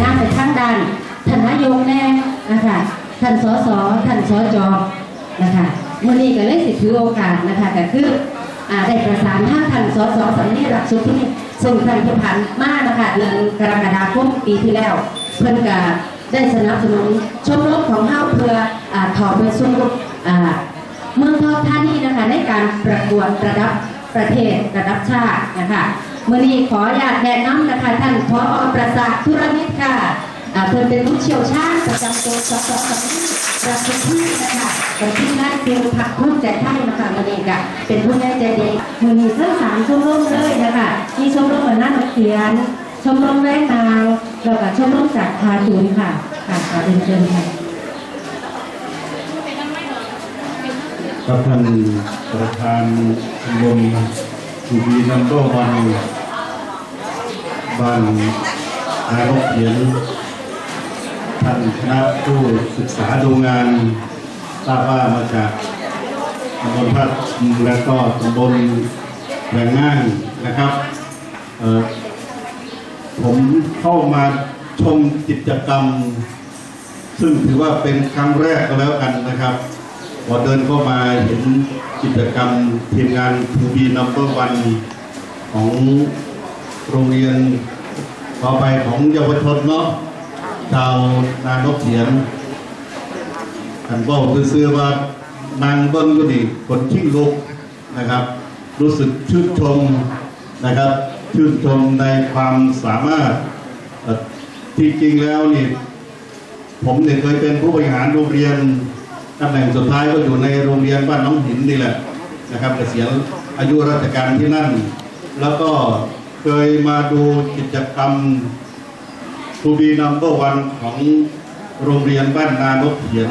งานในทางด้านท่านนายกแน่นะคะท่านสสท่านสจนะคะมื่อนี้ก็เลยสิถือโอกาสนะคะก็คือได้ประสานทานท่านสสสำนักหลักสุดที่นี่ส่งท่านผู้พันมานะคะเดือนกรกฎาคมปีที่แล้ว เพื่อนก็ได้สนับสนุนชมรมของเฮาเพื่อถอดไปสู่เมืองทองธานีนะคะในการประกวดระดับประเทศระดับชาตินะคะ มื่อนี้ขออนุญาตแนะนำนะคะท่านพอประสาทธุรมิตรค่ะอ่าเพิ่อนเป็นผู้เชี่ยวชาญประจำตัวสสสำนักประสิทธินะคะเป็นที่นั่นเพียงผักภูมิใจไทยนะคะมื่อนี้ก็เป็นผู้ใหญ่ใจดีมื่อนี้ทั้งสามชมรมเลยนะคะมีชมรมเหมือนหน้าเขียน ชมรมแว่นางแล้วก็ชมรมจากคาจูนค่ะค่ะขอเรียนเชิญค่ะครับท่านประธานชมรมทูบีนัมเบอร์วัน บ้านนายกเขียนท่านคณะผู้ศึกษาดูงานทราบว่ามาจากตำบลพัดและก็ตำบลแหลงง่างนะครับ ผมเข้ามาชมกิจกรรม ซึ่งถือว่าเป็นครั้งแรกก็แล้วกันนะครับพอเดินเข้ามาเห็นกิจกรรมทีมงานทูบีนัมเบอร์วันของ โรงเรียนต่อไปของเยาวชนเนาะชาวนานกเถียนท่านบอกซื้อว่านางเบิ้งก็ดีคนทิ้งลุกนะครับ รู้สึกชื่นชมนะครับ ชื่นชมในความสามารถที่จริงแล้วนี่ผมเนี่ยเคยเป็นผู้บริหารโรงเรียนตำแหน่งสุดท้ายก็อยู่ในโรงเรียนบ้านน้องหินนี่แหละนะครับเกษียณอายุราชการที่นั่น แล้วก็ เคยมาดูกิจกรรมทูบีนัมเบอร์วันของโรงเรียนบ้านนานกเขียน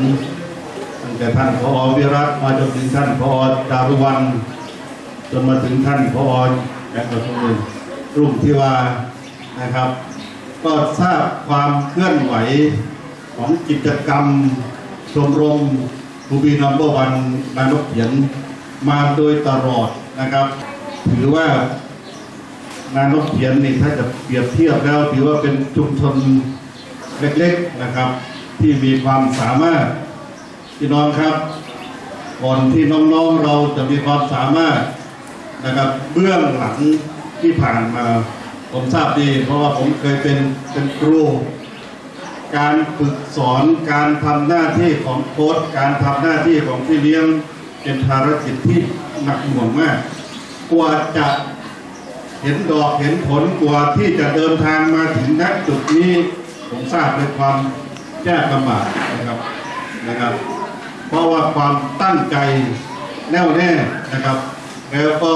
ตั้งแต่ท่านพอวิรัตมาจนถึงท่านพอจารุวันจนมาถึงท่านพอแกระทุมรุ่งที่วานะครับ ก็ทราบความเคลื่อนไหวของกิจกรรมชมรมทูบีนัมเบอร์วันนานกเขียนมาโดยตลอดนะครับ ถือว่า นานกเขียนนี่ถ้าจะเปรียบเทียบแล้วถือว่าเป็นชุมชนเล็กๆนะครับ ที่มีความสามารถพี่น้องครับ ก่อนที่น้องๆเราจะมีความสามารถนะครับเบื้องหลังที่ผ่านมาผมทราบดี เพราะว่าผมเคยเป็นเป็นครู การฝึกสอนการทำหน้าที่ของโค้ชการทำหน้าที่ของพี่เลี้ยงเป็นภารกิจที่หนักหน่วงมาก กว่าจะ เห็นดอกเห็นผลกว่าที่จะเดินทางมาถึงณจุดนี้ ผมทราบในความยากลำบากนะครับนะครับ เพราะว่าความตั้งใจแน่วแน่นะครับ แล้วก็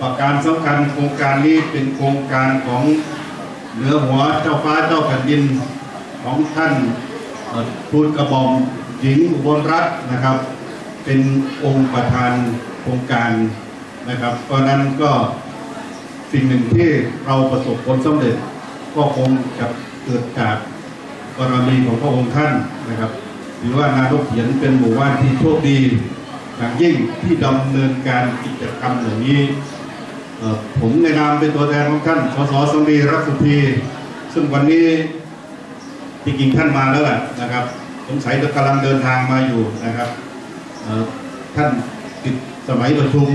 ประการสำคัญโครงการนี้เป็นโครงการของเหนือหัวเจ้าฟ้าเจ้าแผ่นดินของท่านเอ่อทูตกระบอมหญิงอุบลรัตน์นะครับ เป็นองค์ประธานโครงการนะครับเพราะนั้นก็ สิ่งหนึ่งที่เราประสบผลสำเร็จ ก็คงจะเกิดจากบารมีของพระองค์ท่านนะครับถือว่านารกเขียนเป็นหมู่บ้านที่โชคดีอย่างยิ่งที่ดำเนินการกิจกรรมอย่างนี้ผมในนามเป็นตัวแทนของท่านสสสังรีรักสุธีซึ่งวันนี้ที่จริงท่านมาแล้วแหละนะครับสงสัยจะกำลังเดินทางมาอยู่นะครับท่านปิดสมัยประชุม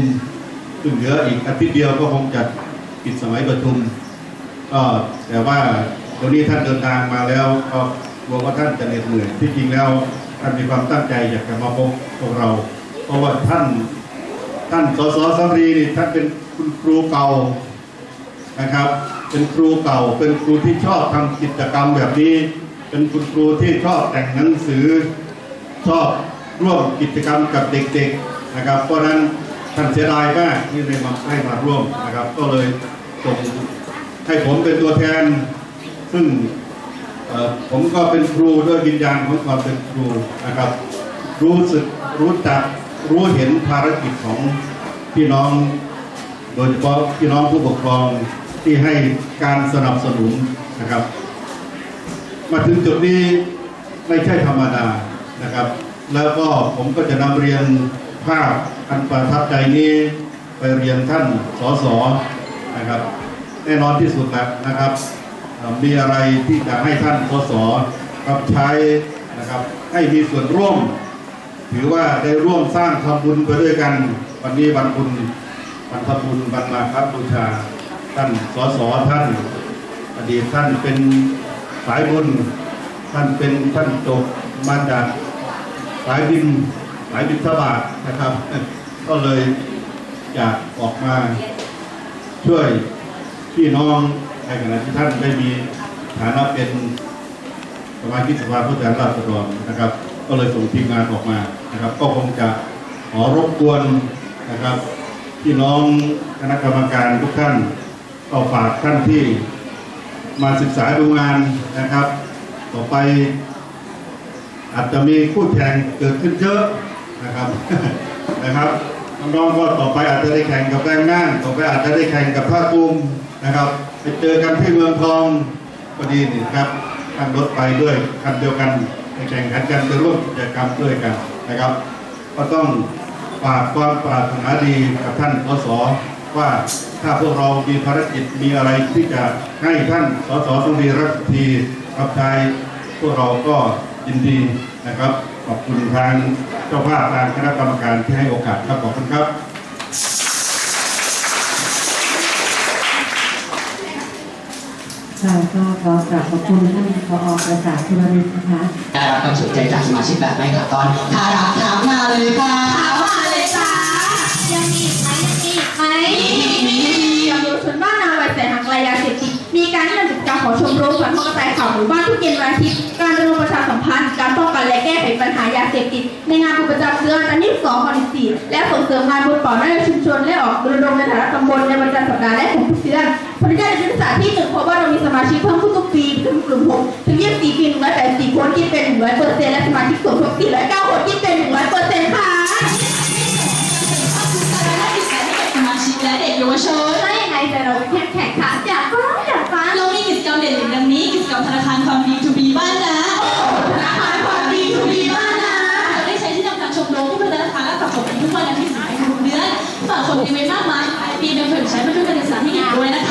ซึ่งเหลืออีกอาทิตย์เดียวก็คงจะ ปิดสมัยประชุม ก็แต่ว่าวันนี้ท่านเดินทางมาแล้วก็กลัวว่าท่านจะเหน็ดเหนื่อยที่จริงแล้วท่านมีความตั้งใจอยากจะมาพบพวกเรา เพราะว่าท่านท่านสสสัมรีนี่ท่านเป็นคุณครูเก่านะครับ เป็นครูเก่า เป็นครูที่ชอบทำกิจกรรมแบบนี้ เป็นคุณครูที่ชอบแต่งหนังสือ ชอบร่วมกิจกรรมกับเด็กๆนะครับ เพราะนั้น ท่านเสียดายมากที่ได้มาให้มาร่วมนะครับ ก็เลยส่งให้ผมเป็นตัวแทน ซึ่งผมก็เป็นครูด้วยวิญญาณของความเป็นครูนะครับ รู้สึกรู้จักรู้เห็นภารกิจของพี่น้อง โดยเฉพาะพี่น้องผู้ปกครองที่ให้การสนับสนุนนะครับ มาถึงจุดนี้ไม่ใช่ธรรมดานะครับ แล้วก็ผมก็จะนำเรียน ภาพอันประทับใจนี้ไปเรียนท่านสสนะครับ แน่นอนที่สุดแล้วนะครับ มีอะไรที่จะให้ท่านสสรับใช้นะครับให้มีส่วนร่วม ถือว่าได้ร่วมสร้างทำบุญไปด้วยกัน วันนี้วันบุญวันทำบุญวันมาครับบูชาท่านสสท่านอดีตท่านเป็นสายบุญท่านเป็นท่านจบมาจากสายบิน สายบินทบาทนะครับ ก็เลยอยากออกมาช่วยพี่น้องในขณะที่ท่านได้มีฐานะเป็นสมาชิกสภาผู้แทนราษฎรนะครับ ก็เลยส่งทีมงานออกมานะครับ ก็คงจะขอรบกวนนะครับ พี่น้องคณะกรรมการทุกท่านก็ฝากท่านที่มาศึกษาดูงานนะครับ ต่อไปอาจจะมีคู่แข่งเกิดขึ้นเยอะ นะครับนะครับน้องๆก็ต่อไปอาจจะได้แข่งกับแรงงานต่อไปอาจจะได้แข่งกับภาคภูมินะครับไปเจอกันที่เมืองทองพอดีนี่ครับขับรถไปด้วยคันเดียวกันไปแข่งขันกันไปร่วมกิจกรรมด้วยกันนะครับ ก็ต้องฝากความปรารถนาดีกับท่านสสว่าถ้าพวกเรามีภารกิจมีอะไรที่จะให้ท่านสสต้องดีรักทีรับใช้พวกเราก็ยินดีนะครับ อบคุณทางเจ้าภาพทางคณะกรรมการที่ให้โอกาสครับขอบคุณครับ ค่ะก็ขอกราบขอบคุณท่านผอประสาทธุรนิตนะคะได้รับความสนใจจากสมาชิกแบบไม่ขาดตอนถ้ารักถามมาเลยค่ะถามมาเลยจ้ายังมีอีกไหมยังมีอีกไหมมีเยาวชนบ้านนาวัยแต่ห่างไกลยาเสพติดมีการจัดกิจกรรมของชมรมฝันมกระจายข่าวหมู่บ้านทุกเย็นวันอาทิตย์าเสพติด ในงานบุญประจำเดือนอันที่2ของ14และส่งเสริมงานบุญต่อเนื่องชุมชนและออกรณรงค์ในฐานะตำบลในวันจันทร์สัปดาห์แรกของทุกเดือนผลการศึกษาที่หนึ่งพบว่าเรามีสมาชิกเพิ่มขึ้นทุกปีถึงกลุ่ม6ถึง24ปี184คนคิดเป็น100เปอร์เซ็นต์และสมาชิกสมทบ409 ผลดีไว้มากมายหลายปีเป็นผลใช้เพื่อการศึกษาที่ดีด้วยนะคะ